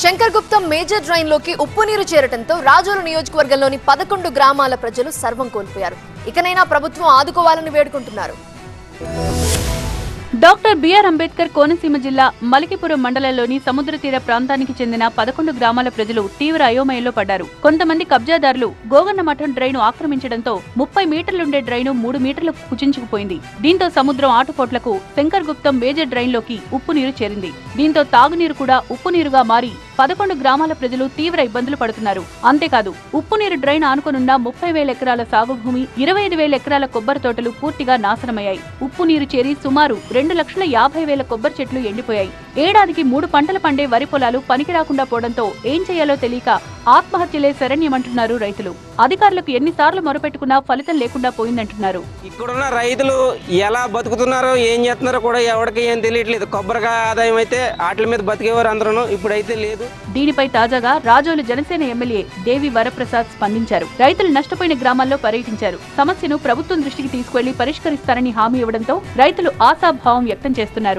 Shankar గుప్తం major డ్రైన్లోకి ఉప్పు నీరు చేరటంతో రాజోలు నియోజకవర్గంలోని పదకొండు గ్రామాల ప్రజలు సర్వం కోల్పోయారు. ఇకనైనా ప్రభుత్వం ఆదుకోవాలని వేడుకుంటున్నారు. Doctor B R Ambedkar Konaseema జిల్లా మలికిపురం మండలంలోని సముద్ర తీర ప్రాంతానికి చెందిన పదకొండు గ్రామాల ప్రజలు తీవ్ర అయోమయంలో పడ్డారు. కొంతమంది కబ్జాదారులు గోగన్న మఠం డ్రైను ఆక్రమించడంతో ముప్పై మీటర్లుండే డ్రైను మూడు మీటర్లకు కుచించుకుపోయింది. దీంతో సముద్రం ఆటుపోట్లకు శంకర్ గుప్తం మేజర్ డ్రైన్లోకి ఉప్పు నీరు చేరింది. దీంతో తాగునీరు కూడా ఉప్పు నీరుగా మారి పదకొండు గ్రామాల ప్రజలు తీవ్ర ఇబ్బందులు పడుతున్నారు. అంతేకాదు ఉప్పు నీరు డ్రైన్ ఆనుకునున్న ముప్పై వేల ఎకరాల సాగు భూమి ఇరవై ఐదు వేల ఎకరాల కొబ్బరి తోటలు పూర్తిగా నాశనమయ్యాయి. ఉప్పు నీరు చేరి సుమారు రెండు లక్షల యాభై వేల కొబ్బరి చెట్లు ఎండిపోయాయి. ఏడాదికి మూడు పంటలు పండే వరి పొలాలు పనికి రాకుండా పోవడంతో ఏం చేయాలో తెలియక ఆత్మహత్యలే శరణ్యమంటున్నారు రైతులు. అధికారులకు ఎన్నిసార్లు మొరపెట్టుకున్నా ఫలితం లేకుండా పోయిందంటున్నారు. ఇక్కడున్న రైతులు ఎలా బతుకుతున్నారో ఏం చేస్తున్నారో కూడా ఎవరికి ఏం తెలియట్లేదు. కొబ్బరికాయ ఆదాయం అయితే వాటి మీద బతికేవారు అందరూ ఇప్పుడైతే లేదు. దీనిపై తాజాగా రాజోలు జనసేన ఎమ్మెల్యే దేవి వరప్రసాద్ స్పందించారు. రైతులు నష్టపోయిన గ్రామాల్లో పర్యటించారు. సమస్యను ప్రభుత్వం దృష్టికి తీసుకెళ్ళి పరిష్కరిస్తారని హామీ ఇవ్వడంతో రైతులు ఆశాభావం వ్యక్తం చేస్తున్నారు.